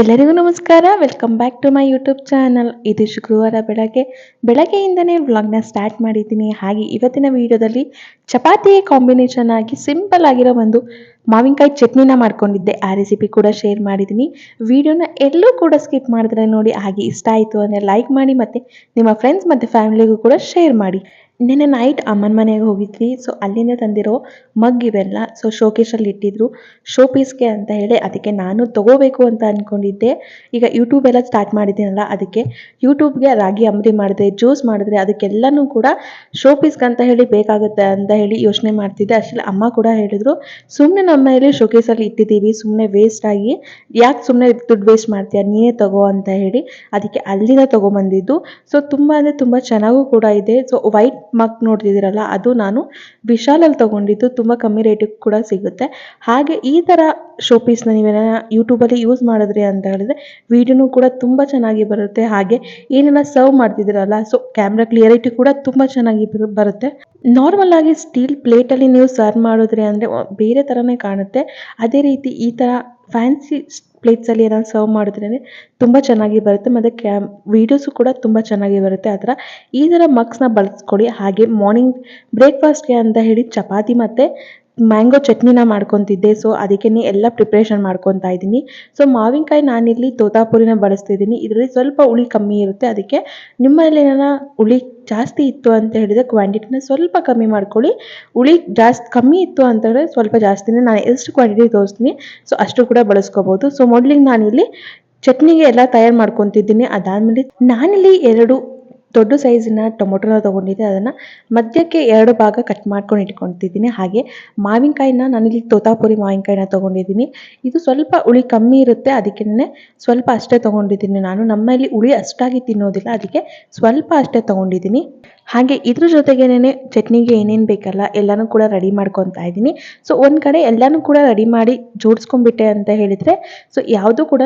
ಎಲ್ಲರಿಗೂ ನಮಸ್ಕಾರ. Welcome back to my YouTube channel ಇದು ಶುಕ್ರವಾರ ಬೆಳಗ್ಗೆ. ಬೆಳಗ್ಗೆಯಿಂದನೇ ವ್ಲಾಗ್ನ ಸ್ಟಾರ್ಟ್ ಮಾಡಿದ್ದೀನಿ. ಹಾಗೆ ಇವತ್ತಿನ ವಿಡಿಯೋದಲ್ಲಿ ಚಪಾತಿ ಕಾಂಬಿನೇಷನ್ ಆಗಿ ಸಿಂಪಲ್ ಆಗಿರೋ ಒಂದು ಮಾವಿನಕಾಯಿ ಚಟ್ನಿನ ಮಾಡ್ಕೊಂಡಿದ್ದೆ. ಆ ರೆಸಿಪಿ ಕೂಡ ಶೇರ್ ಮಾಡಿದ್ದೀನಿ. ವಿಡಿಯೋನ ಎಲ್ಲೂ ಕೂಡ ಸ್ಕಿಪ್ ಮಾಡಿದ್ರೆ ನೋಡಿ. ಹಾಗೆ ಇಷ್ಟ ಆಯಿತು ಅಂದರೆ ಲೈಕ್ ಮಾಡಿ ಮತ್ತು ನಿಮ್ಮ ಫ್ರೆಂಡ್ಸ್ ಮತ್ತು ಫ್ಯಾಮಿಲಿಗೂ ಕೂಡ ಶೇರ್ ಮಾಡಿ. ನಿನ್ನೆ ನೈಟ್ ಅಮ್ಮನ ಮನೆಗೆ ಹೋಗಿದ್ವಿ. ಸೊ ಅಲ್ಲಿಂದ ತಂದಿರೋ ಮಗ್ ಇವೆಲ್ಲ ಸೊ ಶೋಕೇಶಲ್ಲಿ ಇಟ್ಟಿದ್ರು. ಶೋ ಪೀಸ್ಗೆ ಅಂತ ಹೇಳಿ ಅದಕ್ಕೆ ನಾನು ತಗೋಬೇಕು ಅಂತ ಅಂದ್ಕೊಂಡಿದ್ದೆ ಈಗ ಯೂಟ್ಯೂಬ್ ಎಲ್ಲ ಸ್ಟಾರ್ಟ್ ಮಾಡಿದ್ದೀನಲ್ಲ, ಅದಕ್ಕೆ ಯೂಟ್ಯೂಬ್ಗೆ ರಾಗಿ ಅಂಬಲಿ ಮಾಡಿದ್ರೆ ಜ್ಯೂಸ್ ಮಾಡಿದ್ರೆ ಅದಕ್ಕೆಲ್ಲನೂ ಕೂಡ ಶೋ ಪೀಸ್ಗೆ ಅಂತ ಹೇಳಿ ಬೇಕಾಗುತ್ತೆ ಅಂತ ಹೇಳಿ ಯೋಚನೆ ಮಾಡ್ತಿದ್ದೆ. ಅಷ್ಟೇ ಅಮ್ಮ ಕೂಡ ಹೇಳಿದ್ರು ಸುಮ್ಮನೆ ನಮ್ಮ ಮೇಲೆ ಶೋಕೇಸಲ್ಲಿ ಇಟ್ಟಿದ್ದೀವಿ ಸುಮ್ಮನೆ ವೇಸ್ಟ್ ಆಗಿ, ಯಾಕೆ ಸುಮ್ಮನೆ ದುಡ್ಡು ವೇಸ್ಟ್ ಮಾಡ್ತೀಯ, ನೀನೇ ತಗೋ ಅಂತ ಹೇಳಿ ಅದಕ್ಕೆ ಅಲ್ಲಿಂದ ತಗೊಂಬಂದಿದ್ದು. ಸೊ ತುಂಬ ಅಂದರೆ ತುಂಬ ಚೆನ್ನಾಗೂ ಕೂಡ ಇದೆ. ಸೊ ವೈಟ್ ಮಗ್ ನೋಡ್ತಿದ್ದೀರಲ್ಲ, ಅದು ನಾನು ವಿಶಾಲಲ್ಲಿ ತಗೊಂಡಿದ್ದು, ತುಂಬ ಕಮ್ಮಿ ರೇಟಿಗೆ ಕೂಡ ಸಿಗುತ್ತೆ. ಹಾಗೆ ಈ ಥರ ಶೋ ಪೀಸ್ನ ನೀವೇನ ಯೂಟ್ಯೂಬಲ್ಲಿ ಯೂಸ್ ಮಾಡಿದ್ರಿ ಅಂತ ಹೇಳಿದ್ರೆ ವಿಡಿಯೋನೂ ಕೂಡ ತುಂಬ ಚೆನ್ನಾಗಿ ಬರುತ್ತೆ. ಹಾಗೆ ಏನೆಲ್ಲ ಸರ್ವ್ ಮಾಡ್ತಿದ್ದೀರಲ್ಲ ಸೊ ಕ್ಯಾಮ್ರಾ ಕ್ಲಿಯರಿಟಿ ಕೂಡ ತುಂಬ ಚೆನ್ನಾಗಿ ಬರು- ಬರುತ್ತೆ. ನಾರ್ಮಲ್ ಆಗಿ ಸ್ಟೀಲ್ ಪ್ಲೇಟಲ್ಲಿ ನೀವು ಸರ್ವ್ ಮಾಡಿದ್ರಿ ಅಂದರೆ, ಬೇರೆ ಥರನೇ ಕಾಣುತ್ತೆ. ಅದೇ ರೀತಿ ಈ ಥರ ಫ್ಯಾನ್ಸಿ ಪ್ಲೇಟ್ಸಲ್ಲಿ ಏನಾದ್ರು ಸರ್ವ್ ಮಾಡಿದ್ರೆ ತುಂಬ ಚೆನ್ನಾಗಿ ಬರುತ್ತೆ. ಮತ್ತು ಕ್ಯಾಮ್ ವೀಡಿಯೋಸು ಕೂಡ ತುಂಬ ಚೆನ್ನಾಗಿ ಬರುತ್ತೆ ಆ ಥರ ಈ ಥರ ಮಗ್ಸ್ನ ಬಳಸ್ಕೊಳ್ಳಿ. ಹಾಗೆ ಮಾರ್ನಿಂಗ್ ಬ್ರೇಕ್ಫಾಸ್ಟ್ಗೆ ಅಂತ ಹೇಳಿ ಚಪಾತಿ ಮತ್ತು ಮ್ಯಾಂಗೋ ಚಟ್ನಿನ ಮಾಡ್ಕೊತಿದ್ದೆ. ಸೊ ಅದಕ್ಕೆ ಎಲ್ಲ ಪ್ರಿಪ್ರೇಷನ್ ಮಾಡ್ಕೊತಾ ಇದ್ದೀನಿ. ಸೊ ಮಾವಿನಕಾಯಿ ನಾನಿಲ್ಲಿ ತೋತಾಪುರಿನ ಬಳಸ್ತಿದ್ದೀನಿ ಇದರಲ್ಲಿ ಸ್ವಲ್ಪ ಹುಳಿ ಕಮ್ಮಿ ಇರುತ್ತೆ. ಅದಕ್ಕೆ ನಿಮ್ಮಲ್ಲಿ ಏನಾರ ಹುಳಿ ಜಾಸ್ತಿ ಇತ್ತು ಅಂತ ಹೇಳಿದರೆ ಕ್ವಾಂಟಿಟಿನ ಸ್ವಲ್ಪ ಕಮ್ಮಿ ಮಾಡ್ಕೊಳ್ಳಿ. ಹುಳಿ ಜಾಸ್ತಿ ಕಮ್ಮಿ ಇತ್ತು ಅಂತಂದರೆ ಸ್ವಲ್ಪ ಜಾಸ್ತಿನೇ. ನಾನು ಎಷ್ಟು ಕ್ವಾಂಟಿಟಿ ತೋರಿಸ್ತೀನಿ? ಸೊ ಅಷ್ಟು ಕೂಡ ಬಳಸ್ಕೋಬೋದು. ಸೊ ಮೊದಲಿಗೆ ನಾನಿಲ್ಲಿ ಚಟ್ನಿಗೆ ಎಲ್ಲ ತಯಾರು ಮಾಡ್ಕೊತಿದ್ದೀನಿ. ಅದಾದಮೇಲೆ ನಾನಿಲ್ಲಿ ಎರಡು ದೊಡ್ಡ ಸೈಜಿನ ಟೊಮೊಟೊನ ತೊಗೊಂಡಿದ್ದೆ. ಅದನ್ನು ಮಧ್ಯಕ್ಕೆ ಎರಡು ಭಾಗ ಕಟ್ ಮಾಡ್ಕೊಂಡು ಇಟ್ಕೊತಿದ್ದೀನಿ ಹಾಗೆ ಮಾವಿನಕಾಯಿನ ನಾನಿಲ್ಲಿ ತೋತಾಪುರಿ ಮಾವಿನಕಾಯಿನ ತೊಗೊಂಡಿದ್ದೀನಿ. ಇದು ಸ್ವಲ್ಪ ಹುಳಿ ಕಮ್ಮಿ ಇರುತ್ತೆ. ಅದಕ್ಕೇ ಸ್ವಲ್ಪ ಅಷ್ಟೇ ತೊಗೊಂಡಿದ್ದೀನಿ ನಾನು. ನಮ್ಮಲ್ಲಿ ಹುಳಿ ಅಷ್ಟಾಗಿ ತಿನ್ನೋದಿಲ್ಲ. ಅದಕ್ಕೆ ಸ್ವಲ್ಪ ಅಷ್ಟೇ ತೊಗೊಂಡಿದ್ದೀನಿ. ಹಾಗೆ ಇದ್ರ ಜೊತೆಗೇನೆ ಚಟ್ನಿಗೆ ಏನೇನು ಬೇಕಲ್ಲ ಎಲ್ಲನೂ ಕೂಡ ರೆಡಿ ಮಾಡ್ಕೊತಾ ಇದ್ದೀನಿ. ಸೊ ಒಂದು ಕಡೆ ಎಲ್ಲನೂ ಕೂಡ ರೆಡಿ ಮಾಡಿ ಜೋಡಿಸ್ಕೊಂಡ್ಬಿಟ್ಟೆ ಅಂತ ಹೇಳಿದರೆ ಸೊ ಯಾವುದೂ ಕೂಡ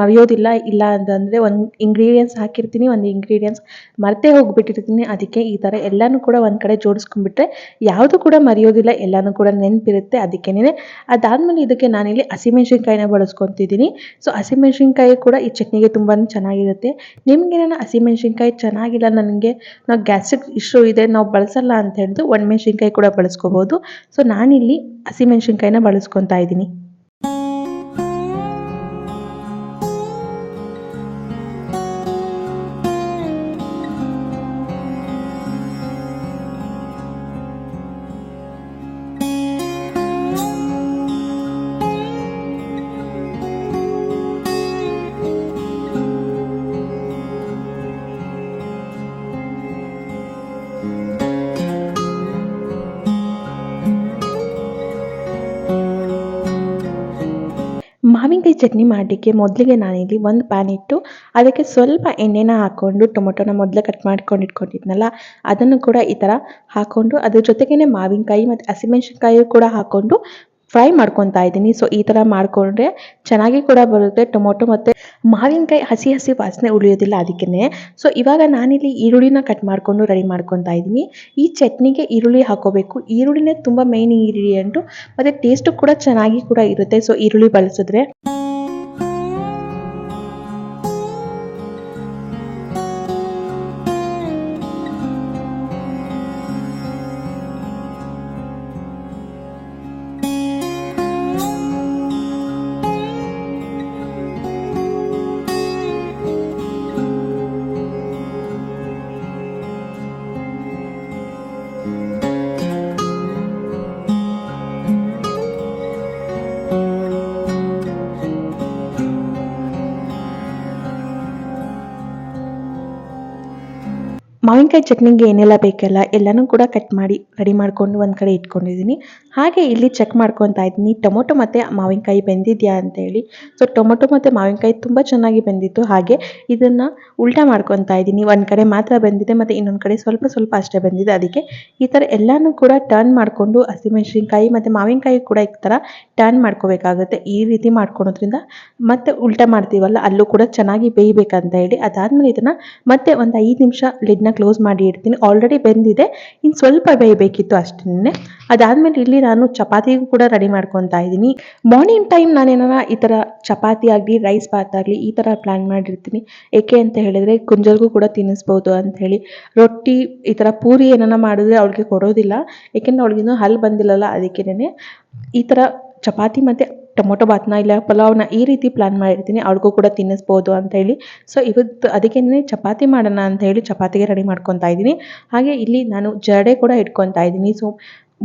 ಮರೆಯೋದಿಲ್ಲ. ಇಲ್ಲ ಅಂತಂದರೆ ಒಂದು ಇಂಗ್ರೀಡಿಯೆಂಟ್ಸ್ ಹಾಕಿರ್ತೀನಿ, ಒಂದು ಇಂಗ್ರೀಡಿಯೆಂಟ್ಸ್ ಮರ್ತೇ ಹೋಗ್ಬಿಟ್ಟಿರ್ತೀನಿ. ಅದಕ್ಕೆ ಈ ಥರ ಎಲ್ಲನೂ ಕೂಡ ಒಂದು ಕಡೆ ಜೋಡಿಸ್ಕೊಂಡ್ಬಿಟ್ರೆ ಯಾವುದು ಕೂಡ ಮರೆಯೋದಿಲ್ಲ, ಎಲ್ಲನೂ ಕೂಡ ನೆನಪಿರುತ್ತೆ. ಅದಕ್ಕೇನೆ ಅದಾದಮೇಲೆ ಇದಕ್ಕೆ ನಾನಿಲ್ಲಿ ಹಸಿಮೆಣ್ಸಿನ್ಕಾಯಿನ ಬಳಸ್ಕೊತಿದ್ದೀನಿ. ಸೊ ಹಸಿಮೆಣ್ಸಿನ್ಕಾಯಿ ಕೂಡ ಈ ಚಟ್ನಿಗೆ ತುಂಬಾ ಚೆನ್ನಾಗಿರುತ್ತೆ. ನಿಮಗೆ ನಾನು ಹಸಿಮೆಣ್ಸಿನ್ಕಾಯಿ ಚೆನ್ನಾಗಿಲ್ಲ, ನನಗೆ ನಾವು ಗ್ಯಾಸ್ಟ್ರಿಕ್ ಇಶ್ಯೂ ಇದೆ ನಾವು ಬಳಸಲ್ಲ ಅಂತ ಹೇಳಿದ್ರೆ ಒಣಮೆಣ್ಸಿನ್ಕಾಯಿ ಕೂಡ ಬಳಸ್ಕೋಬೋದು. ಸೊ ನಾನಿಲ್ಲಿ ಹಸಿಮೆಣ್ಸಿನ್ಕಾಯಿನ ಬಳಸ್ಕೊತಾ ಇದ್ದೀನಿ. ಚಟ್ನಿ ಮಾಡಲಿಕ್ಕೆ ಮೊದಲಿಗೆ ನಾನಿಲ್ಲಿ ಒಂದು ಪ್ಯಾನ್ ಇಟ್ಟು ಅದಕ್ಕೆ ಸ್ವಲ್ಪ ಎಣ್ಣೆನ ಹಾಕ್ಕೊಂಡು ಟೊಮೊಟೊನ ಮೊದಲೇ ಕಟ್ ಮಾಡ್ಕೊಂಡು ಇಟ್ಕೊಂಡಿದ್ನಲ್ಲ, ಅದನ್ನು ಕೂಡ ಈ ಥರ ಹಾಕ್ಕೊಂಡು ಅದ್ರ ಜೊತೆಗೇ ಮಾವಿನಕಾಯಿ ಮತ್ತು ಹಸಿಮೆಣ್ಸಿನ್ಕಾಯಿ ಕೂಡ ಹಾಕ್ಕೊಂಡು ಫ್ರೈ ಮಾಡ್ಕೊತಾ ಇದ್ದೀನಿ. ಸೊ ಈ ಥರ ಮಾಡಿಕೊಂಡ್ರೆ ಚೆನ್ನಾಗಿ ಕೂಡ ಬರುತ್ತೆ. ಟೊಮೊಟೊ ಮತ್ತು ಮಾವಿನಕಾಯಿ ಹಸಿ ಹಸಿ ವಾಸನೆ ಉಳಿಯೋದಿಲ್ಲ ಅದಕ್ಕೇ ಸೊ ಇವಾಗ ನಾನಿಲ್ಲಿ ಈರುಳ್ಳಿನ ಕಟ್ ಮಾಡಿಕೊಂಡು ರೆಡಿ ಮಾಡ್ಕೊತಾ ಇದ್ದೀನಿ. ಈ ಚಟ್ನಿಗೆ ಈರುಳ್ಳಿ ಹಾಕೋಬೇಕು. ಈರುಳ್ಳಿನೇ ತುಂಬ ಮೇನ್ ಇಂಗ್ರೀಡಿಯೆಂಟು ಮತ್ತು ಟೇಸ್ಟು ಕೂಡ ಚೆನ್ನಾಗಿ ಕೂಡ ಇರುತ್ತೆ. ಸೊ ಈರುಳ್ಳಿ ಬಳಸಿದ್ರೆ ಮಾವಿನಕಾಯಿ ಚಟ್ನಿಗೆ ಏನೆಲ್ಲ ಬೇಕಲ್ಲ ಎಲ್ಲನೂ ಕೂಡ ಕಟ್ ಮಾಡಿ ರೆಡಿ ಮಾಡ್ಕೊಂಡು ಒಂದು ಕಡೆ ಇಟ್ಕೊಂಡಿದ್ದೀನಿ. ಹಾಗೆ ಇಲ್ಲಿ ಚೆಕ್ ಮಾಡ್ಕೊತಾ ಇದ್ದೀನಿ, ಟೊಮೊಟೊ ಮತ್ತು ಮಾವಿನಕಾಯಿ ಬೆಂದಿದೆಯಾ ಅಂತೇಳಿ ಸೊ ಟೊಮೊಟೊ ಮತ್ತು ಮಾವಿನಕಾಯಿ ತುಂಬ ಚೆನ್ನಾಗಿ ಬೆಂದಿತ್ತು. ಹಾಗೆ ಇದನ್ನು ಉಲ್ಟಾ ಮಾಡ್ಕೊತಾ ಇದ್ದೀನಿ. ಒಂದು ಕಡೆ ಮಾತ್ರ ಬೆಂದಿದೆ, ಮತ್ತು ಇನ್ನೊಂದು ಕಡೆ ಸ್ವಲ್ಪ ಸ್ವಲ್ಪ ಅಷ್ಟೇ ಬೆಂದಿದೆ. ಅದಕ್ಕೆ ಈ ಥರ ಎಲ್ಲನೂ ಕೂಡ ಟರ್ನ್ ಮಾಡಿಕೊಂಡು ಹಸಿಮೆಣಸಿನ್ಕಾಯಿ ಮತ್ತು ಮಾವಿನಕಾಯಿ ಕೂಡ ಈ ಥರ ಟರ್ನ್ ಮಾಡ್ಕೋಬೇಕಾಗುತ್ತೆ. ಈ ರೀತಿ ಮಾಡ್ಕೊಳೋದ್ರಿಂದ ಮತ್ತೆ ಉಲ್ಟಾ ಮಾಡ್ತೀವಲ್ಲ, ಅಲ್ಲೂ ಕೂಡ ಚೆನ್ನಾಗಿ ಬೇಯಬೇಕಂತ ಹೇಳಿ. ಅದಾದಮೇಲೆ ಇದನ್ನು ಮತ್ತೆ ಒಂದು ಐದು ನಿಮಿಷ ಲಿಡ್ನ ಕ್ಲೋಸ್ ಮಾಡಿ ಇಡ್ತೀನಿ. ಆಲ್ರೆಡಿ ಬೆಂದಿದೆ. ಇನ್ನು ಸ್ವಲ್ಪ ಬೇಯಬೇಕಿತ್ತು ಅಷ್ಟೇ ಅದಾದಮೇಲೆ ಇಲ್ಲಿ ನಾನು ಚಪಾತಿಗೂ ಕೂಡ ರೆಡಿ ಮಾಡ್ಕೊತಾ ಇದ್ದೀನಿ. ಮಾರ್ನಿಂಗ್ ಟೈಮ್ ನಾನೇನಾರ ಈ ಥರ ಚಪಾತಿ ಆಗಲಿ ರೈಸ್ ಬಾತ್ ಆಗಲಿ ಈ ಥರ ಪ್ಲ್ಯಾನ್ ಮಾಡಿರ್ತೀನಿ. ಏಕೆ ಅಂತ ಹೇಳಿದರೆ ಕುಂಜಲ್ಗೂ ಕೂಡ ತಿನ್ನಿಸ್ಬೋದು ಅಂತ ಹೇಳಿ. ರೊಟ್ಟಿ ಈ ಥರ ಪೂರಿ ಏನಾರ ಮಾಡಿದ್ರೆ ಅವಳಿಗೆ ಕೊಡೋದಿಲ್ಲ. ಏಕೆಂದರೆ ಅವಳಿಗಿನ್ನೂ ಹಲ್ಲು ಬಂದಿಲ್ಲಲ್ಲ, ಅದಕ್ಕೇನೆ ಈ ಥರ ಚಪಾತಿ ಮತ್ತು ಟೊಮೊಟೊ ಬಾತ್ನ ಇಲ್ಲ ಪಲಾವ್ನ ಈ ರೀತಿ ಪ್ಲ್ಯಾನ್ ಮಾಡಿರ್ತೀನಿ. ಅವ್ರಿಗೂ ಕೂಡ ತಿನ್ನಿಸ್ಬೋದು ಅಂತ ಹೇಳಿ. ಸೊ ಇವತ್ತು ಅದಕ್ಕೇನೆ ಚಪಾತಿ ಮಾಡೋಣ ಅಂತ ಹೇಳಿ ಚಪಾತಿಗೆ ರೆಡಿ ಮಾಡ್ಕೊತಾ ಇದ್ದೀನಿ. ಹಾಗೆ ಇಲ್ಲಿ ನಾನು ಜರಡೆ ಕೂಡ ಇಟ್ಕೊತಾ ಇದ್ದೀನಿ. ಸೊ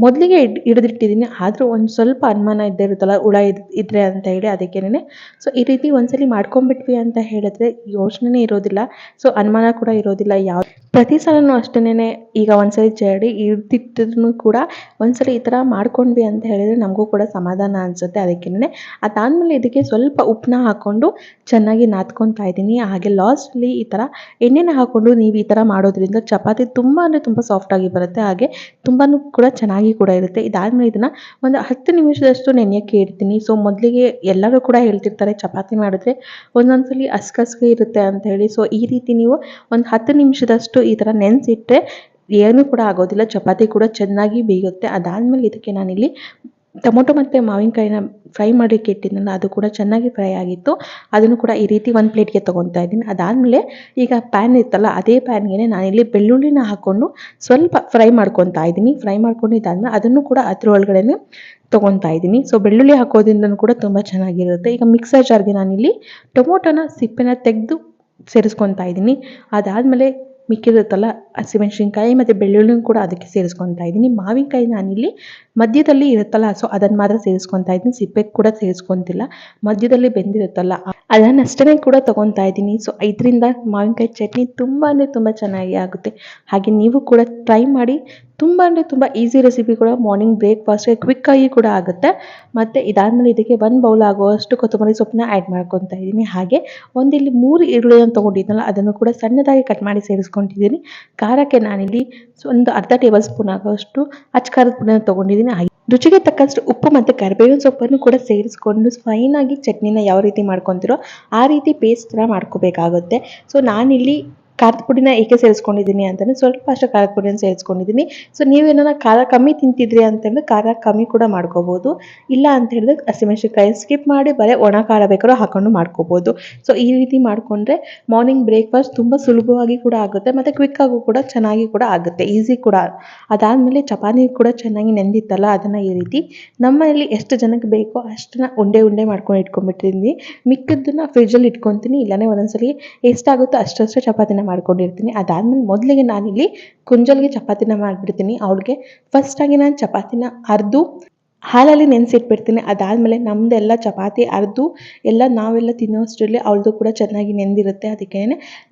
ಮೊದಲಿಗೆ ಇಡ್, ಹಿಡಿದಿಟ್ಟಿದ್ದೀನಿ. ಆದರೂ ಒಂದು ಸ್ವಲ್ಪ ಅನುಮಾನ ಇದ್ದೇ ಇರುತ್ತಲ್ಲ, ಹುಳ ಇದ್ ಇದ್ದರೆ ಅಂತ ಹೇಳಿ ಅದಕ್ಕೇನೆ ಸೊ ಈ ರೀತಿ ಒಂದ್ಸಲಿ ಮಾಡ್ಕೊಂಬಿಟ್ವಿ ಅಂತ ಹೇಳಿದ್ರೆ ಯೋಚನೆ ಇರೋದಿಲ್ಲ. ಸೊ ಅನುಮಾನ ಕೂಡ ಇರೋದಿಲ್ಲ. ಯಾವ ಪ್ರತಿ ಸಲನೂ ಅಷ್ಟೇನೆ ಈಗ ಒಂದ್ಸರಿ ಜಡಿ ಹಿಡ್ದಿಟ್ಟಿದ್ರು ಕೂಡ ಒಂದ್ಸಲಿ ಈ ಥರ ಮಾಡ್ಕೊಂಡ್ವಿ ಅಂತ ಹೇಳಿದರೆ ನಮಗೂ ಕೂಡ ಸಮಾಧಾನ ಅನಿಸುತ್ತೆ ಅದಕ್ಕೇನೆ. ಅದಾದಮೇಲೆ ಇದಕ್ಕೆ ಸ್ವಲ್ಪ ಉಪ್ಪನ್ನ ಹಾಕ್ಕೊಂಡು ಚೆನ್ನಾಗಿ ನಾದ್ಕೊತಾ ಇದ್ದೀನಿ. ಹಾಗೆ ಲಾಸ್ಟಲ್ಲಿ ಈ ಥರ ಎಣ್ಣೆನ ಹಾಕ್ಕೊಂಡು ನೀವು ಈ ಥರ ಮಾಡೋದ್ರಿಂದ ಚಪಾತಿ ತುಂಬ ಅಂದರೆ ತುಂಬ ಸಾಫ್ಟಾಗಿ ಬರುತ್ತೆ. ಹಾಗೆ ತುಂಬಾ ಕೂಡ ಚೆನ್ನಾಗಿ ಕೂಡ ಇರುತ್ತೆ. ಇದಾದಮೇಲೆ ಇದನ್ನು ಒಂದು ಹತ್ತು ನಿಮಿಷದಷ್ಟು ನೆನೆಯೋಕ್ಕೆ ಇಡ್ತೀನಿ. ಸೊ ಮೊದಲಿಗೆ ಎಲ್ಲರೂ ಕೂಡ ಹೇಳ್ತಿರ್ತಾರೆ ಚಪಾತಿ ಮಾಡಿದ್ರೆ ಒಂದೊಂದ್ಸಲಿ ಹಸ್ಕಸ್ಗೆ ಇರುತ್ತೆ ಅಂತ ಹೇಳಿ. ಸೊ ಈ ರೀತಿ ನೀವು ಒಂದು ಹತ್ತು ನಿಮಿಷದಷ್ಟು ಈ ಥರ ನೆನೆಸಿಟ್ರೆ ಏನೂ ಕೂಡ ಆಗೋದಿಲ್ಲ, ಚಪಾತಿ ಕೂಡ ಚೆನ್ನಾಗಿ ಬೇಯುತ್ತೆ. ಅದಾದಮೇಲೆ ಇದಕ್ಕೆ ನಾನಿಲ್ಲಿ ಟೊಮೊಟೊ ಮತ್ತು ಮಾವಿನಕಾಯಿನ ಫ್ರೈ ಮಾಡೋಕ್ಕೆ ಇಟ್ಟಿದ್ನಲ್ಲ, ಅದು ಕೂಡ ಚೆನ್ನಾಗಿ ಫ್ರೈ ಆಗಿತ್ತು. ಅದನ್ನು ಕೂಡ ಈ ರೀತಿ ಒಂದು ಪ್ಲೇಟ್ಗೆ ತೊಗೊತಾ ಇದ್ದೀನಿ. ಅದಾದಮೇಲೆ ಈಗ ಪ್ಯಾನ್ ಇತ್ತಲ್ಲ, ಅದೇ ಪ್ಯಾನ್ಗೆ ನಾನಿಲ್ಲಿ ಬೆಳ್ಳುಳ್ಳಿನ ಹಾಕ್ಕೊಂಡು ಸ್ವಲ್ಪ ಫ್ರೈ ಮಾಡ್ಕೊತಾ ಇದ್ದೀನಿ. ಫ್ರೈ ಮಾಡ್ಕೊಂಡು ಇದಾದ್ಮೇಲೆ ಅದನ್ನು ಕೂಡ ಅದ್ರ ಒಳಗಡೆ ತೊಗೊತಾ ಇದ್ದೀನಿ. ಸೊ ಬೆಳ್ಳುಳ್ಳಿ ಹಾಕೋದ್ರಿಂದ ಕೂಡ ತುಂಬ ಚೆನ್ನಾಗಿರುತ್ತೆ. ಈಗ ಮಿಕ್ಸರ್ ಜಾರ್ಗೆ ನಾನಿಲ್ಲಿ ಟೊಮೊಟೊನ ಸಿಪ್ಪೆನ ತೆಗೆದು ಸೇರಿಸ್ಕೊತಾ ಇದ್ದೀನಿ. ಅದಾದಮೇಲೆ ಮಿಕ್ಕಿರುತ್ತಲ್ಲ ಹಸಿಮೆಣಸಿನ್ಕಾಯಿ ಮತ್ತು ಬೆಳ್ಳುಳ್ಳಿನೂ ಕೂಡ ಅದಕ್ಕೆ ಸೇರಿಸ್ಕೊತಾ ಇದ್ದೀನಿ. ಮಾವಿನಕಾಯಿ ನಾನಿಲ್ಲಿ ಮಧ್ಯದಲ್ಲಿ ಇರುತ್ತಲ್ಲ ಸೊ ಅದನ್ನು ಮಾತ್ರ ಸೇರಿಸ್ಕೊತಾ ಇದ್ದೀನಿ. ಸಿಪ್ಪೆ ಕೂಡ ಸೇರಿಸ್ಕೊತಿಲ್ಲ. ಮಧ್ಯದಲ್ಲಿ ಬೆಂದಿರುತ್ತಲ್ಲ ಅದನ್ನಷ್ಟೇ ಕೂಡ ತೊಗೊತಾ ಇದ್ದೀನಿ. ಸೊ ಇದರಿಂದ ಮಾವಿನಕಾಯಿ ಚಟ್ನಿ ತುಂಬ ಅಂದರೆ ತುಂಬ ಚೆನ್ನಾಗಿ ಆಗುತ್ತೆ. ಹಾಗೆ ನೀವು ಕೂಡ ಟ್ರೈ ಮಾಡಿ. ತುಂಬ ಅಂದರೆ ತುಂಬ ಈಸಿ ರೆಸಿಪಿ ಕೂಡ ಮಾರ್ನಿಂಗ್ ಬ್ರೇಕ್ಫಾಸ್ಟ್ಗೆ ಕ್ವಿಕ್ಕಾಗಿ ಕೂಡ ಆಗುತ್ತೆ. ಮತ್ತು ಇದಾದಮೇಲೆ ಇದಕ್ಕೆ ಒಂದು ಬೌಲ್ ಆಗುವಷ್ಟು ಕೊತ್ತಂಬರಿ ಸೊಪ್ಪನ್ನ ಆ್ಯಡ್ ಮಾಡ್ಕೊತಾ ಇದ್ದೀನಿ. ಹಾಗೆ ಒಂದಿಲ್ಲಿ ಮೂರು ಈರುಳ್ಳಿಯನ್ನು ತೊಗೊಂಡಿದ್ನಲ್ಲ, ಅದನ್ನು ಕೂಡ ಸಣ್ಣದಾಗಿ ಕಟ್ ಮಾಡಿ ಸೇರಿಸ್ಕೊಂಡಿದ್ದೀನಿ. ಖಾರಕ್ಕೆ ನಾನಿಲ್ಲಿ ಒಂದು ಅರ್ಧ ಟೇಬಲ್ ಸ್ಪೂನ್ ಆಗುವಷ್ಟು ಅಚ್ಚ ಖಾರದ ಪುಡಿನ ತೊಗೊಂಡಿದ್ದೀನಿ. ಹಾಗೆ ರುಚಿಗೆ ತಕ್ಕಷ್ಟು ಉಪ್ಪು ಮತ್ತು ಕರಿಬೇವಿನ ಸೊಪ್ಪನ್ನು ಕೂಡ ಸೇರಿಸ್ಕೊಂಡು ಫೈನಾಗಿ ಚಟ್ನಿನ ಯಾವ ರೀತಿ ಮಾಡ್ಕೊತಿರೋ ಆ ರೀತಿ ಪೇಸ್ಟ್ ಥರ ಮಾಡ್ಕೋಬೇಕಾಗುತ್ತೆ. ಸೊ ನಾನಿಲ್ಲಿ ಖಾರದ ಪುಡಿನ ಏಕೆ ಸೇರಿಸ್ಕೊಂಡಿದ್ದೀನಿ ಅಂತಂದರೆ ಸ್ವಲ್ಪ ಅಷ್ಟು ಖಾರದ ಪುಡಿನ ಸೇರಿಸ್ಕೊಂಡಿದ್ದೀನಿ ಸೊ ನೀವೇನ ಖಾರ ಕಮ್ಮಿ ತಿಂತಿದ್ರಿ ಅಂತಂದರೆ ಖಾರ ಕಮ್ಮಿ ಕೂಡ ಮಾಡ್ಕೋಬೋದು. ಇಲ್ಲ ಅಂತ ಹೇಳಿದ್ರೆ ಹಸಿಮೆಣಸಿನಕಾಯಿ ಸ್ಕಿಪ್ ಮಾಡಿ ಬರೀ ಒಣ ಖಾರ ಬೇಕಾದ್ರೂ ಹಾಕೊಂಡು ಮಾಡ್ಕೋಬೋದು. ಸೊ ಈ ರೀತಿ ಮಾಡಿಕೊಂಡ್ರೆ ಮಾರ್ನಿಂಗ್ ಬ್ರೇಕ್ಫಾಸ್ಟ್ ತುಂಬ ಸುಲಭವಾಗಿ ಕೂಡ ಆಗುತ್ತೆ ಮತ್ತು ಕ್ವಿಕ್ಕಾಗೂ ಕೂಡ ಚೆನ್ನಾಗಿ ಕೂಡ ಆಗುತ್ತೆ ಈಸಿ ಕೂಡ. ಅದಾದಮೇಲೆ ಚಪಾತಿ ಕೂಡ ಚೆನ್ನಾಗಿ ನೆಂದಿತ್ತಲ್ಲ ಅದನ್ನು ಈ ರೀತಿ ನಮ್ಮಲ್ಲಿ ಎಷ್ಟು ಜನಕ್ಕೆ ಬೇಕೋ ಅಷ್ಟನ್ನ ಉಂಡೆ ಉಂಡೆ ಮಾಡ್ಕೊಂಡು ಇಟ್ಕೊಂಡ್ಬಿಟ್ಟಿದ್ದೀನಿ ಮಿಕ್ಕಿದ್ದನ್ನ ಫ್ರಿಜ್ಜಲ್ಲಿ ಇಟ್ಕೊತೀನಿ, ಇಲ್ಲಾಂದರೆ ಒಂದೊಂದ್ಸಲಿ ಎಷ್ಟಾಗುತ್ತೋ ಅಷ್ಟಷ್ಟು ಚಪಾತಿನ. ಮಾಡ್ಕೊಂಡಿರ್ತೀನಿ. ಅದಾದಮೇಲೆ ಮೊದಲಿಗೆ ನಾನಿಲ್ಲಿ ಕುಂಜಲ್ಗೆ ಚಪಾತಿನ ಮಾಡಿಬಿಡ್ತೀನಿ. ಅವಳಿಗೆ ಫಸ್ಟಾಗಿ ನಾನು ಚಪಾತಿನ ಅರ್ದು ಹಾಲಲ್ಲಿ ನೆನೆಸಿಟ್ಬಿಡ್ತೀನಿ. ಅದಾದಮೇಲೆ ನಮ್ಮದೆಲ್ಲ ಚಪಾತಿ ಅರ್ದು ಎಲ್ಲ ನಾವೆಲ್ಲ ತಿನ್ನೋಷ್ಟರಲ್ಲಿ ಅವಳದು ಕೂಡ ಚೆನ್ನಾಗಿ ನೆಂದಿರುತ್ತೆ. ಅದಕ್ಕೆ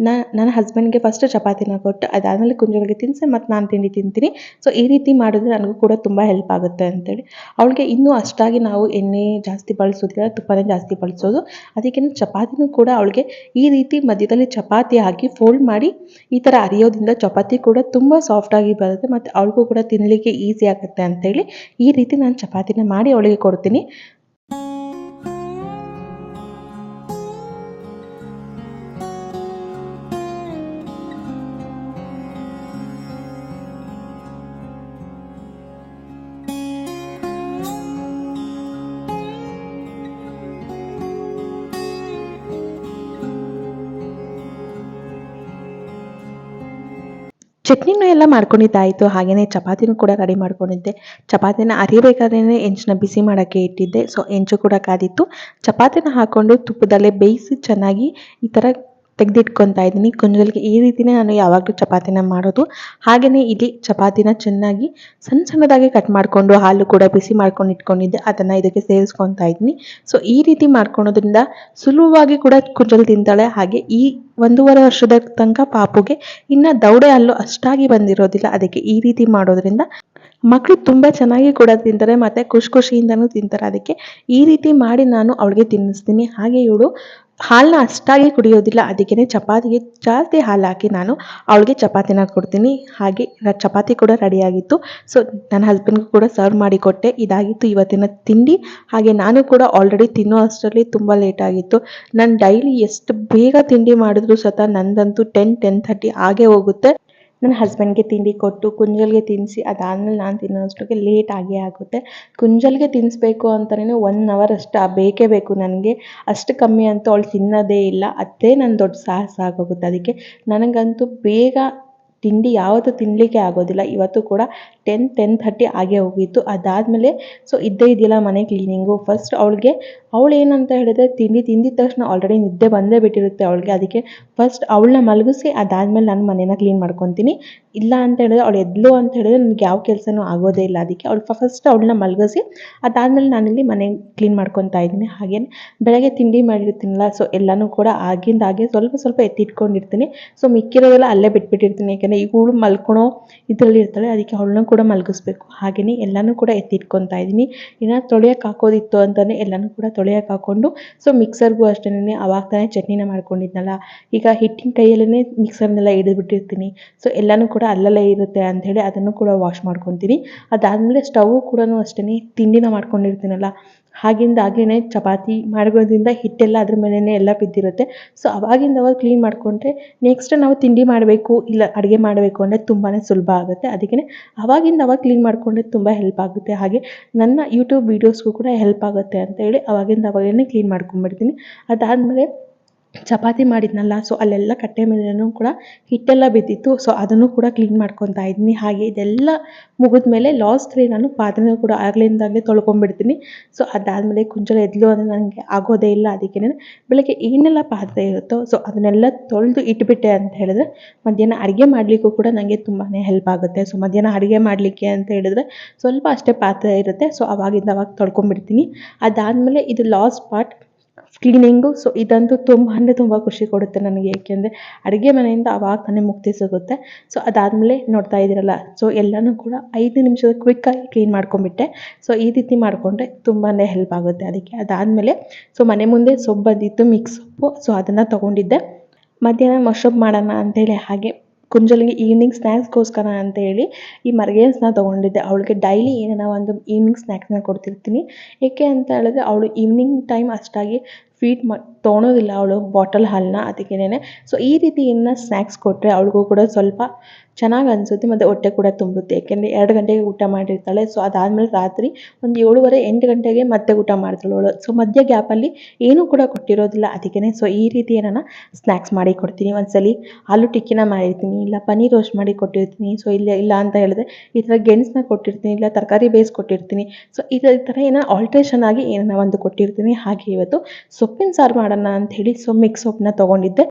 ನಾನು ನನ್ನ ಹಸ್ಬೆಂಡ್ಗೆ ಫಸ್ಟ್ ಚಪಾತಿನ ಕೊಟ್ಟು ಅದಾದಮೇಲೆ ಕುಂಜೋಳಿಗೆ ತಿನ್ನಿಸಿ ಮತ್ತು ನಾನು ತಿಂಡಿ ತಿಂತೀನಿ. ಸೊ ಈ ರೀತಿ ಮಾಡಿದ್ರೆ ನನಗೂ ಕೂಡ ತುಂಬ ಹೆಲ್ಪ್ ಆಗುತ್ತೆ ಅಂತೇಳಿ. ಅವಳಿಗೆ ಇನ್ನೂ ಅಷ್ಟಾಗಿ ನಾವು ಎಣ್ಣೆ ಜಾಸ್ತಿ ಬಳಸೋದಿಲ್ಲ, ತುಪ್ಪನೇ ಜಾಸ್ತಿ ಬಳಸೋದು. ಅದಕ್ಕೆ ಚಪಾತಿನೂ ಕೂಡ ಅವಳಿಗೆ ಈ ರೀತಿ ಮಧ್ಯದಲ್ಲಿ ಚಪಾತಿ ಹಾಕಿ ಫೋಲ್ಡ್ ಮಾಡಿ ಈ ಥರ ಅರಿಯೋದ್ರಿಂದ ಚಪಾತಿ ಕೂಡ ತುಂಬ ಸಾಫ್ಟಾಗಿ ಬರುತ್ತೆ. ಮತ್ತು ಅವಳಿಗೂ ಕೂಡ ತಿನ್ನಲಿಕ್ಕೆ ಈಸಿ ಆಗುತ್ತೆ ಅಂತೇಳಿ ಈ ರೀತಿ ನಾನು ಚಪಾತಿನ ಮಾಡಿ ಅವಳಿಗೆ ಕೊಡ್ತೀನಿ. ಚಟ್ನಿನೂ ಎಲ್ಲ ಮಾಡ್ಕೊಂಡಿದ್ದಾಯಿತು ಹಾಗೆಯೇ ಚಪಾತಿನೂ ಕೂಡ ರೆಡಿ ಮಾಡ್ಕೊಂಡಿದ್ದೆ. ಚಪಾತಿನ ಅರಿಬೇಕಾದ್ರೆ ಹೆಂಚಿನ ಬಿಸಿ ಮಾಡೋಕ್ಕೆ ಇಟ್ಟಿದ್ದೆ. ಸೊ ಹೆಂಚು ಕೂಡ ಕಾದಿತ್ತು. ಚಪಾತಿನ ಹಾಕ್ಕೊಂಡು ತುಪ್ಪದಲ್ಲೇ ಬೇಯಿಸಿ ಚೆನ್ನಾಗಿ ಈ ಥರ ತೆಗೆದಿಟ್ಕೊತಾ ಇದ್ದೀನಿ ಕುಂಜಲ್ಗೆ ಈ ರೀತಿಯೇ ನಾನು ಯಾವಾಗಲೂ ಚಪಾತಿನ ಮಾಡೋದು. ಹಾಗೆಯೇ ಇಲ್ಲಿ ಚಪಾತಿನ ಚೆನ್ನಾಗಿ ಸಣ್ಣ ಸಣ್ಣದಾಗಿ ಕಟ್ ಮಾಡಿಕೊಂಡು ಹಾಲು ಕೂಡ ಬಿಸಿ ಮಾಡ್ಕೊಂಡು ಇಟ್ಕೊಂಡಿದ್ದೆ. ಅದನ್ನು ಇದಕ್ಕೆ ಸೇರಿಸ್ಕೊತಾ ಇದ್ದೀನಿ ಸೊ ಈ ರೀತಿ ಮಾಡ್ಕೊಳೋದ್ರಿಂದ ಸುಲಭವಾಗಿ ಕೂಡ ಕುಂಜಲು ತಿಂತಾಳೆ. ಹಾಗೆ ಈ ಒಂದೂವರೆ ವರ್ಷದ ತನಕ ಪಾಪುಗೆ ಇನ್ನು ದೌಡೆ ಹಲ್ಲು ಅಷ್ಟಾಗಿ ಬಂದಿರೋದಿಲ್ಲ. ಅದಕ್ಕೆ ಈ ರೀತಿ ಮಾಡೋದ್ರಿಂದ ಮಕ್ಕಳು ತುಂಬ ಚೆನ್ನಾಗಿ ಕೂಡ ತಿಂತಾರೆ, ಮತ್ತು ಖುಷಿ ಖುಷಿಯಿಂದನೂ ತಿಂತಾರೆ. ಅದಕ್ಕೆ ಈ ರೀತಿ ಮಾಡಿ ನಾನು ಅವಳಿಗೆ ತಿನ್ನಿಸ್ತೀನಿ. ಹಾಗೆ ಇವಳು ಹಾಲನ್ನ ಅಷ್ಟಾಗಿ ಕುಡಿಯೋದಿಲ್ಲ ಅದಕ್ಕೇ ಚಪಾತಿಗೆ ಜಾಸ್ತಿ ಹಾಲು ಹಾಕಿ ನಾನು ಅವಳಿಗೆ ಚಪಾತಿನ ಕೊಡ್ತೀನಿ. ಹಾಗೆ ಚಪಾತಿ ಕೂಡ ರೆಡಿಯಾಗಿತ್ತು. ಸೊ ನನ್ನ ಹಸ್ಬೆಂಡ್ಗೂ ಕೂಡ ಸರ್ವ್ ಮಾಡಿ ಕೊಟ್ಟೆ. ಇದಾಗಿತ್ತು ಇವತ್ತಿನ ತಿಂಡಿ. ಹಾಗೆ ನಾನು ಕೂಡ ಆಲ್ರೆಡಿ ತಿನ್ನೋ ಅಷ್ಟರಲ್ಲಿ ತುಂಬ ಲೇಟ್ ಆಗಿತ್ತು. ನಾನು ಡೈಲಿ ಎಷ್ಟು ಬೇಗ ತಿಂಡಿ ಮಾಡಿದ್ರು ಸತ ನಂದಂತೂ ಟೆನ್ ಟೆನ್ ಥರ್ಟಿ ಆಗೇ ಹೋಗುತ್ತೆ. ನನ್ನ ಹಸ್ಬೆಂಡ್ಗೆ ತಿಂಡಿ ಕೊಟ್ಟು, ಕುಂಜಲ್ಗೆ ತಿನ್ನಿಸಿ ಅದಾದ್ಮೇಲೆ ನಾನು ತಿನ್ನೋಷ್ಟಕ್ಕೆ ಲೇಟ್ ಆಗೇ ಆಗುತ್ತೆ. ಕುಂಜಲ್ಗೆ ತಿನ್ನಿಸ್ಬೇಕು ಅಂತಲೇ ಒನ್ ಅವರ್ ಅಷ್ಟು ಬೇಕೇ ಬೇಕು ನನಗೆ. ಅಷ್ಟು ಕಮ್ಮಿ ಅಂತೂ ಅವಳು ತಿನ್ನೋದೇ ಇಲ್ಲ. ಅದೇ ನನ್ನ ದೊಡ್ಡ ಸಾಹಸ ಆಗೋಗುತ್ತೆ. ಅದಕ್ಕೆ ನನಗಂತೂ ಬೇಗ ತಿಂಡಿ ಯಾವತ್ತೂ ತಿನ್ನಲಿಕ್ಕೆ ಆಗೋದಿಲ್ಲ. ಇವತ್ತು ಕೂಡ ಟೆನ್ ಟೆನ್ ಥರ್ಟಿ ಆಗೇ ಹೋಗಿತ್ತು. ಅದಾದಮೇಲೆ ಸೊ ಇದ್ದೇ ಇದೆಯಲ್ಲ ಮನೆ ಕ್ಲೀನಿಂಗು ಫಸ್ಟ್ ಅವಳಿಗೆ, ಅವಳು ಏನಂತ ಹೇಳಿದ್ರೆ ತಿಂಡಿ ತಿಂದಿದ ತಕ್ಷಣ ಆಲ್ರೆಡಿ ನಿದ್ದೆ ಬಂದೇ ಬಿಟ್ಟಿರುತ್ತೆ ಅವಳಿಗೆ. ಅದಕ್ಕೆ ಫಸ್ಟ್ ಅವಳನ್ನ ಮಲಗಿಸಿ, ಅದಾದಮೇಲೆ ನಾನು ಮನೇನ ಕ್ಲೀನ್ ಮಾಡ್ಕೊತೀನಿ. ಇಲ್ಲ ಅಂತ ಹೇಳಿದ್ರೆ ಅವಳು ಎದ್ಲು ಅಂತ ಹೇಳಿದ್ರೆ ನನಗೆ ಯಾವ ಕೆಲಸನೂ ಆಗೋದೇ ಇಲ್ಲ. ಅದಕ್ಕೆ ಅವಳು ಫಸ್ಟ್ ಅವಳನ್ನ ಮಲಗಿಸಿ, ಅದಾದಮೇಲೆ ನಾನಿಲ್ಲಿ ಮನೆ ಕ್ಲೀನ್ ಮಾಡ್ಕೊತಾ ಇದ್ದೀನಿ. ಹಾಗೇನೆ ಬೆಳಗ್ಗೆ ತಿಂಡಿ ಮಾಡಿರ್ತೀನಲ್ಲ ಸೊ ಎಲ್ಲನೂ ಕೂಡ ಆಗಿಂದಾಗೆ ಸ್ವಲ್ಪ ಸ್ವಲ್ಪ ಎತ್ತಿಟ್ಕೊಂಡಿರ್ತೀನಿ. ಸೊ ಮಿಕ್ಕಿರೋದೆಲ್ಲ ಅಲ್ಲೇ ಬಿಟ್ಬಿಟ್ಟಿರ್ತೀನಿ. ಯಾಕೆಂದರೆ ಈಗ ಇವಳು ಮಲ್ಕೊಳೋ ಇದರಲ್ಲಿ ಇರ್ತಾಳೆ ಅದಕ್ಕೆ ಅವಳನ್ನ ಕೂಡ ಮಲಗಿಸ್ಬೇಕು. ಹಾಗೆಯೇ ಎಲ್ಲನೂ ಕೂಡ ಎತ್ತಿಟ್ಕೊತಾ ಇದ್ದೀನಿ. ಇನ್ನು ತೊಳೆಯೋಕೆ ಹಾಕೋದಿತ್ತು ಅಂತಲೇ ಎಲ್ಲನೂ ಕೂಡ ತೊಳೆಯೋಕೆ ಹಾಕ್ಕೊಂಡು ಸೊ ಮಿಕ್ಸರ್ಗೂ ಅಷ್ಟೇನೆ, ಅವಾಗ ತಾನೇ ಚಟ್ನಿನ ಮಾಡ್ಕೊಂಡಿದ್ನಲ್ಲ. ಈಗ ಹಿಟ್ಟಿನ ಕೈಯಲ್ಲೇ ಮಿಕ್ಸರ್ನೆಲ್ಲ ಹಿಡಿದ್ಬಿಟ್ಟಿರ್ತೀನಿ. ಸೊ ಎಲ್ಲನೂ ಕೂಡ ಅಲ್ಲಲ್ಲೇ ಇರುತ್ತೆ ಅಂಥೇಳಿ ಅದನ್ನು ಕೂಡ ವಾಶ್ ಮಾಡ್ಕೊತೀನಿ. ಅದಾದಮೇಲೆ ಸ್ಟವ್ ಕೂಡ ಅಷ್ಟೇ ತಿಂಡಿನ ಮಾಡ್ಕೊಂಡಿರ್ತೀನಲ್ಲ. ಆಗಿಂದ ಆಗೇನೆ ಚಪಾತಿ ಮಾಡಿರೋದ್ರಿಂದ ಹಿಟ್ಟೆಲ್ಲ ಅದ್ರ ಮೇಲೇ ಎಲ್ಲ ಬಿದ್ದಿರುತ್ತೆ. ಸೊ ಅವಾಗಿಂದ ಅವಾಗ ಕ್ಲೀನ್ ಮಾಡಿಕೊಂಡ್ರೆ ನೆಕ್ಸ್ಟ್ ನಾವು ತಿಂಡಿ ಮಾಡಬೇಕು ಇಲ್ಲ ಅಡುಗೆ ಮಾಡಬೇಕು ಅಂದರೆ ತುಂಬಾ ಸುಲಭ ಆಗುತ್ತೆ. ಅದಕ್ಕೆ ಅವಾಗಿಂದ ಅವಾಗ ಕ್ಲೀನ್ ಮಾಡಿಕೊಂಡ್ರೆ ತುಂಬ ಹೆಲ್ಪ್ ಆಗುತ್ತೆ. ಹಾಗೆ ನನ್ನ ಯೂಟ್ಯೂಬ್ ವೀಡಿಯೋಸ್ಗೂ ಕೂಡ ಹೆಲ್ಪ್ ಆಗುತ್ತೆ ಅಂತ ಹೇಳಿ ಅವಾಗಿಂದ ಅವಾಗೇ ಕ್ಲೀನ್ ಮಾಡ್ಕೊಂಬಿಡ್ತೀನಿ ಅದಾದಮೇಲೆ ಚಪಾತಿ ಮಾಡಿದ್ನಲ್ಲ ಸೊ ಅಲ್ಲೆಲ್ಲ ಕಟ್ಟೆ ಮೇಲೆನೂ ಕೂಡ ಹಿಟ್ಟೆಲ್ಲ ಬಿದ್ದಿತ್ತು ಸೊ ಅದನ್ನು ಕೂಡ ಕ್ಲೀನ್ ಮಾಡ್ಕೊತಾ ಇದ್ದೀನಿ ಹಾಗೆ ಇದೆಲ್ಲ ಮುಗಿದ ಮೇಲೆ ಲಾಸ್ಟ್ಲಿ ನಾನು ಪಾತ್ರೆನೂ ಕೂಡ ಆಗ್ಲಿಂದಾಗಲೇ ತೊಳ್ಕೊಂಡ್ಬಿಡ್ತೀನಿ. ಸೊ ಅದಾದಮೇಲೆ ಕುಂಚಲ ಎದ್ಲು ಅಂದರೆ ನನಗೆ ಆಗೋದೇ ಇಲ್ಲ ಅದಕ್ಕೆ ಬೆಳಗ್ಗೆ ಏನೆಲ್ಲ ಪಾತ್ರೆ ಇರುತ್ತೋ ಸೊ ಅದನ್ನೆಲ್ಲ ತೊಳೆದು ಇಟ್ಬಿಟ್ಟೆ ಅಂತ ಹೇಳಿದ್ರೆ ಮಧ್ಯಾಹ್ನ ಅಡುಗೆ ಮಾಡಲಿಕ್ಕೂ ಕೂಡ ನನಗೆ ತುಂಬಾ ಹೆಲ್ಪ್ ಆಗುತ್ತೆ. ಸೊ ಮಧ್ಯಾಹ್ನ ಅಡುಗೆ ಮಾಡಲಿಕ್ಕೆ ಅಂತ ಹೇಳಿದ್ರೆ ಸ್ವಲ್ಪ ಅಷ್ಟೇ ಪಾತ್ರೆ ಇರುತ್ತೆ ಸೊ ಅವಾಗಿಂದ ಅವಾಗ ತೊಳ್ಕೊಂಡ್ಬಿಡ್ತೀನಿ. ಅದಾದಮೇಲೆ ಇದು ಲಾಸ್ಟ್ ಪಾರ್ಟ್ ಕ್ಲೀನಿಂಗು ಸೊ ಇದಂತೂ ತುಂಬ, ಅಂದರೆ ತುಂಬ ಖುಷಿ ಕೊಡುತ್ತೆ ನನಗೆ. ಏಕೆಂದರೆ ಅಡುಗೆ ಮನೆಯಿಂದ ಆವಾಗ ತಾನೇ ಮುಕ್ತಿ ಸಿಗುತ್ತೆ. ಸೊ ಅದಾದಮೇಲೆ ನೋಡ್ತಾ ಇದ್ದೀರಲ್ಲ. ಸೊ ಎಲ್ಲನೂ ಕೂಡ ಐದು ನಿಮಿಷದ ಕ್ವಿಕ್ಕಾಗಿ ಕ್ಲೀನ್ ಮಾಡ್ಕೊಂಬಿಟ್ಟೆ ಸೊ ಈ ರೀತಿ ಮಾಡಿಕೊಂಡ್ರೆ ತುಂಬಾ ಹೆಲ್ಪ್ ಆಗುತ್ತೆ ಅದಕ್ಕೆ. ಅದಾದಮೇಲೆ ಸೊ ಮನೆ ಮುಂದೆ ಸೊಪ್ಪು ಬಂದಿತ್ತು ಮಿಕ್ಸ್ ಸೊಪ್ಪು. ಸೊ ಅದನ್ನು ತೊಗೊಂಡಿದ್ದೆ. ಮಧ್ಯಾಹ್ನ ಮಶ್ರೂಮ್ ಮಾಡೋಣ ಅಂತೇಳಿ ಹಾಗೆ ಕುಂಜಲಿಗೆ ಈವ್ನಿಂಗ್ ಸ್ನ್ಯಾಕ್ಸ್ಗೋಸ್ಕರ ಅಂತ ಹೇಳಿ ಈ ಮರ್ಗೇನ್ಸ್ನ ತೊಗೊಂಡಿದ್ದೆ. ಅವಳಿಗೆ ಡೈಲಿ ಏನೇನೋ ಒಂದು ಈವ್ನಿಂಗ್ ಸ್ನ್ಯಾಕ್ಸ್ನ ಕೊಡ್ತಿರ್ತೀನಿ. ಏಕೆ ಅಂತ ಹೇಳಿದ್ರೆ, ಅವಳು ಈವ್ನಿಂಗ್ ಟೈಮ್ ಅಷ್ಟಾಗಿ ಫೀಡ್ ಮಾ ತೊಗೊಳೋದಿಲ್ಲ ಅವಳು ಬಾಟಲ್ ಹಾಲನ್ನ ಅದಕ್ಕೇನೆ ಸೊ ಈ ರೀತಿ ಇನ್ನು ಸ್ನ್ಯಾಕ್ಸ್ ಕೊಟ್ಟರೆ ಅವಳಿಗೂ ಕೂಡ ಸ್ವಲ್ಪ ಚೆನ್ನಾಗಿ ಅನಿಸುತ್ತೆ ಮತ್ತು ಹೊಟ್ಟೆ ಕೂಡ ತುಂಬುತ್ತೆ ಯಾಕೆಂದರೆ ಎರಡು ಗಂಟೆಗೆ ಊಟ ಮಾಡಿರ್ತಾಳೆ. ಸೊ ಅದಾದಮೇಲೆ ರಾತ್ರಿ ಒಂದು ಏಳುವರೆ ಎಂಟು ಗಂಟೆಗೆ ಮತ್ತೆ ಊಟ ಮಾಡ್ತಾಳೆ ಅವಳು. ಸೊ ಮಧ್ಯ ಗ್ಯಾಪಲ್ಲಿ ಏನೂ ಕೂಡ ಕೊಟ್ಟಿರೋದಿಲ್ಲ ಅದಕ್ಕೇ ಸೊ ಈ ರೀತಿ ಏನಾನ ಸ್ನ್ಯಾಕ್ಸ್ ಮಾಡಿ ಕೊಡ್ತೀನಿ. ಒಂದ್ಸಲಿ ಆಲೂ ಟಿಕ್ಕಿನ ಮಾಡಿರ್ತೀನಿ. ಇಲ್ಲ ಪನ್ನೀರ್ ರೋಸ್ಟ್ ಮಾಡಿ ಕೊಟ್ಟಿರ್ತೀನಿ. ಸೊ ಇಲ್ಲ ಇಲ್ಲ ಅಂತ ಹೇಳಿದ್ರೆ ಈ ಥರ ಗೆಣಸನ್ನ ಕೊಟ್ಟಿರ್ತೀನಿ. ಇಲ್ಲ ತರಕಾರಿ ಬೇಯಿಸ್ಕೊಟ್ಟಿರ್ತೀನಿ ಸೊ ಈ ಥರ ಏನೋ ಆಲ್ಟ್ರೇಷನ್ ಆಗಿ ಏನೋ ಒಂದು ಕೊಟ್ಟಿರ್ತೀನಿ. ಹಾಗೆ ಇವತ್ತು ಸೊಪ್ಪಿನ ಸಾರು ಮಾಡೋಣ ಅಂಥೇಳಿ ಸೊ ಮಿಕ್ಸ್ ಸೊಪ್ಪನ್ನ ತೊಗೊಂಡಿದ್ದೆ.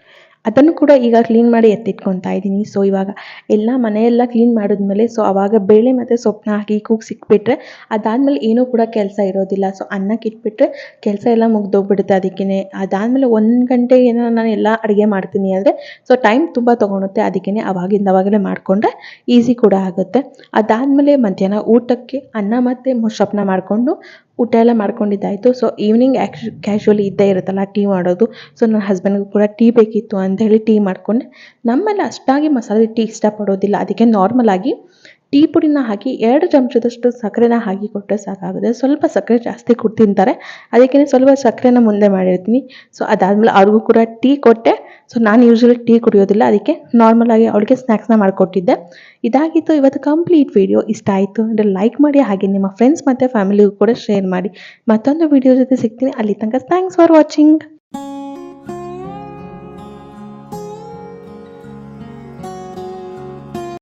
ಅದನ್ನು ಕೂಡ ಈಗ ಕ್ಲೀನ್ ಮಾಡಿ ಎತ್ತಿಟ್ಕೊತಾ ಇದ್ದೀನಿ. ಸೊ ಇವಾಗ ಎಲ್ಲ ಮನೆಯೆಲ್ಲ ಕ್ಲೀನ್ ಮಾಡಿದ್ಮೇಲೆ ಸೊ ಆವಾಗ ಬೇಳೆ ಮತ್ತು ಸೊಪ್ಪನ್ನ ಹಾಕಿ ಕೂಗ್ಸಿಕ್ಬಿಟ್ರೆ ಅದಾದಮೇಲೆ ಏನೂ ಕೂಡ ಕೆಲಸ ಇರೋದಿಲ್ಲ. ಸೊ ಅನ್ನಕ್ಕೆ ಇಟ್ಬಿಟ್ರೆ ಕೆಲಸ ಎಲ್ಲ ಮುಗ್ದೋಗ್ಬಿಡುತ್ತೆ ಅದಕ್ಕೇ ಅದಾದಮೇಲೆ ಒಂದು ಗಂಟೆ ಏನೋ ನಾನು ಎಲ್ಲ ಅಡುಗೆ ಮಾಡ್ತೀನಿ ಅಂದರೆ ಸೊ ಟೈಮ್ ತುಂಬ ತೊಗೊಳುತ್ತೆ. ಅದಕ್ಕೇ ಅವಾಗಿಂದ ಅವಾಗಲೇ ಮಾಡಿಕೊಂಡ್ರೆ ಈಸಿ ಕೂಡ ಆಗುತ್ತೆ. ಅದಾದಮೇಲೆ ಮಧ್ಯಾಹ್ನ ಊಟಕ್ಕೆ ಅನ್ನ ಮತ್ತು ಮೊಸಪ್ಪನ್ನ ಮಾಡಿಕೊಂಡು ಊಟ ಎಲ್ಲ ಮಾಡ್ಕೊಂಡಿದ್ದಾಯಿತು ಸೊ ಈವ್ನಿಂಗ್ ಆ್ಯಕ್ಚು ಕ್ಯಾಶುವಲಿ ಇದ್ದೇ ಇರುತ್ತಲ್ಲ ಟೀ ಮಾಡೋದು. ಸೊ ನನ್ನ ಹಸ್ಬೆಂಡ್ಗೂ ಕೂಡ ಟೀ ಬೇಕಿತ್ತು ಅಂತ ಹೇಳಿ ಟೀ ಮಾಡಿಕೊಂಡೆ. ನಮ್ಮಲ್ಲಿ ಅಷ್ಟಾಗಿ ಮಸಾಲೆ ಟೀ ಇಷ್ಟಪಡೋದಿಲ್ಲ. ಅದಕ್ಕೆ ನಾರ್ಮಲಾಗಿ ಟೀ ಪುಡಿನ ಹಾಕಿ ಎರಡು ಚಮಚದಷ್ಟು ಸಕ್ಕರೆನ ಹಾಕಿ ಕೊಟ್ಟರೆ ಸಾಕಾಗುತ್ತೆ. ಸ್ವಲ್ಪ ಸಕ್ಕರೆ ಜಾಸ್ತಿ ಕೊಟ್ಟು ತಿಂತಾರೆ. ಅದಕ್ಕೆ ಸ್ವಲ್ಪ ಸಕ್ಕರೆನ ಮುಂದೆ ಮಾಡಿರ್ತೀನಿ. ಸೊ ಅದಾದಮೇಲೆ ಅವ್ರಿಗೂ ಕೂಡ ಟೀ ಕೊಟ್ಟೆ. ಸೊ ನಾನು ಯೂಶ್ವಲಿ ಟೀ ಕುಡಿಯೋದಿಲ್ಲ. ಅದಕ್ಕೆ ನಾರ್ಮಲಾಗಿ ಅವಳಿಗೆ ಸ್ನ್ಯಾಕ್ಸ್ನ ಮಾಡಿಕೊಟ್ಟಿದ್ದೆ. ಇದಾಗಿತ್ತು ಇವತ್ತು ಕಂಪ್ಲೀಟ್ ವಿಡಿಯೋ ಇಷ್ಟ ಆಯಿತು ಅಂದರೆ ಲೈಕ್ ಮಾಡಿ, ಹಾಗೆ ನಿಮ್ಮ ಫ್ರೆಂಡ್ಸ್ ಮತ್ತು ಫ್ಯಾಮಿಲಿಗೂ ಕೂಡ ಶೇರ್ ಮಾಡಿ. ಮತ್ತೊಂದು ವಿಡಿಯೋ ಜೊತೆ ಸಿಗ್ತೀನಿ. ಅಲ್ಲಿ ತನಕ ಥ್ಯಾಂಕ್ಸ್ ಫಾರ್ ವಾಚಿಂಗ್